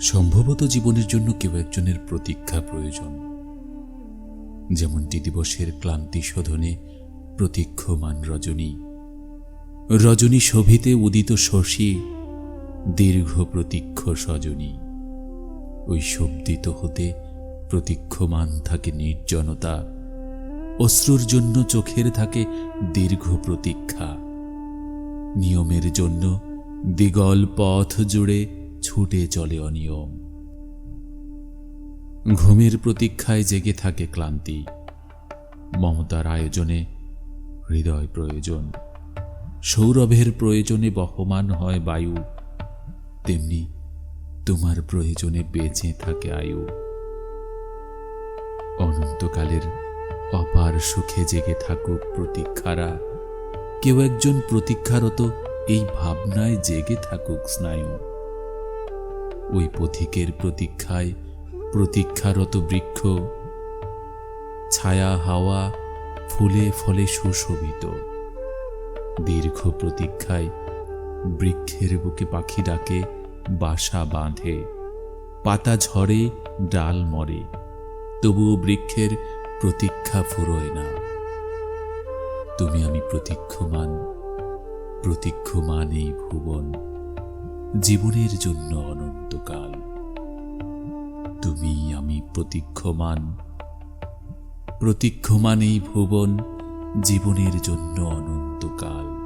সম্ভবত জীবনের জন্য কেউ একজনের প্রতীক্ষা প্রয়োজন। যেমনটি দিবসের ক্লান্তি শোধনে প্রতীক্ষমান রজনী। রজনী শোভিতে উদিত শশী, দীর্ঘ প্রতীক্ষ সজনী। ওই শব্দিত হতে প্রতীক্ষমান থাকে নির্জনতা, অশ্রুর জন্য চোখের থাকে দীর্ঘ প্রতীক্ষা। নিয়মের জন্য দিগল পথ জুড়ে ছুটে চলে অনিয়ম। ঘুমের প্রতীক্ষায় জেগে থাকে ক্লান্তি। মমতার আয়োজনে হৃদয় প্রয়োজন। সৌরভের প্রয়োজনে বহমান হয় বায়ু। তেমনি তোমার প্রয়োজনে বেঁচে থাকে আয়ু। অনন্তকালের অপার সুখে জেগে থাকুক প্রতীক্ষারা। কেউ একজন প্রতীক্ষারত এই ভাবনায় জেগে থাকুক স্নায়ু। ওই পথিকের প্রতীক্ষায় প্রতীক্ষারত বৃক্ষ, ছায়া হাওয়া ফুলে ফলে সুশোভিত। দীর্ঘ প্রতীক্ষায় বৃক্ষের বুকে পাখি ডাকে, বাসা বাঁধে, পাতা ঝরে, ডাল মরে, তবুও বৃক্ষের প্রতীক্ষা ফুরোয় না। তুমি আমি প্রতীক্ষমান প্রতীক্ষমান এই ভুবন। জীবনের জন্য অনন্তকাল। তুমি আমি প্রতীক্ষমান। প্রতীক্ষমান এই ভুবন জীবনের জন্য অনন্তকাল।